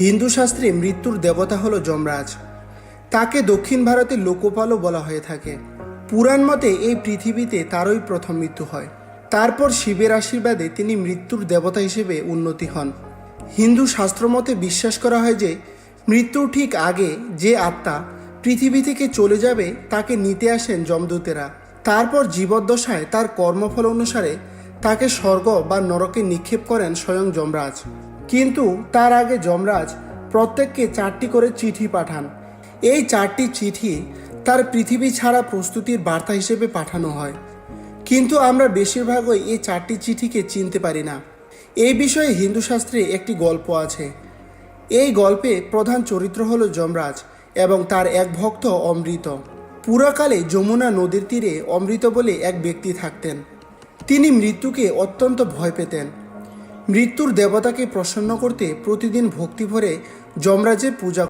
হিন্দু শাস্ত্রে মৃত্যুর দেবতা হলো যমরাজ। তাকে দক্ষিণ ভারতের লোকপালও বলা হয়ে থাকে। পুরাণ মতে এই পৃথিবীতে তারই প্রথম মৃত্যু হয়। তারপর শিবের আশীর্বাদে তিনি মৃত্যুর দেবতা হিসেবে উন্নতি হন। হিন্দু শাস্ত্রমতে বিশ্বাস করা হয় যে, মৃত্যুর ঠিক আগে যে আত্মা পৃথিবী থেকে চলে যাবে তাকে নিতে আসেন যমদূতেরা। তারপর জীবদ্দশায় তার কর্মফল অনুসারে তাকে স্বর্গ বা নরকে নিক্ষেপ করেন স্বয়ং যমরাজ। কিন্তু তার আগে যমরাজ প্রত্যেককে চারটি করে চিঠি পাঠান। এই চারটি চিঠি তার পৃথিবী ছাড়া প্রস্তুতির বার্তা হিসেবে পাঠানো হয়। কিন্তু আমরা বেশিরভাগই এই চারটি চিঠিকে চিনতে পারি না। এই বিষয়ে হিন্দু শাস্ত্রে একটি গল্প আছে। এই গল্পে প্রধান চরিত্র হল যমরাজ এবং তার এক ভক্ত অমৃত। পুরাকালে যমুনা নদীর তীরে অমৃত বলে এক ব্যক্তি থাকতেন। তিনি মৃত্যুকে অত্যন্ত ভয় পেতেন। মৃত্যুর দেবতাকে প্রসন্ন করতে প্রতিদিন ভক্তি ভরে যমরাজের পূজা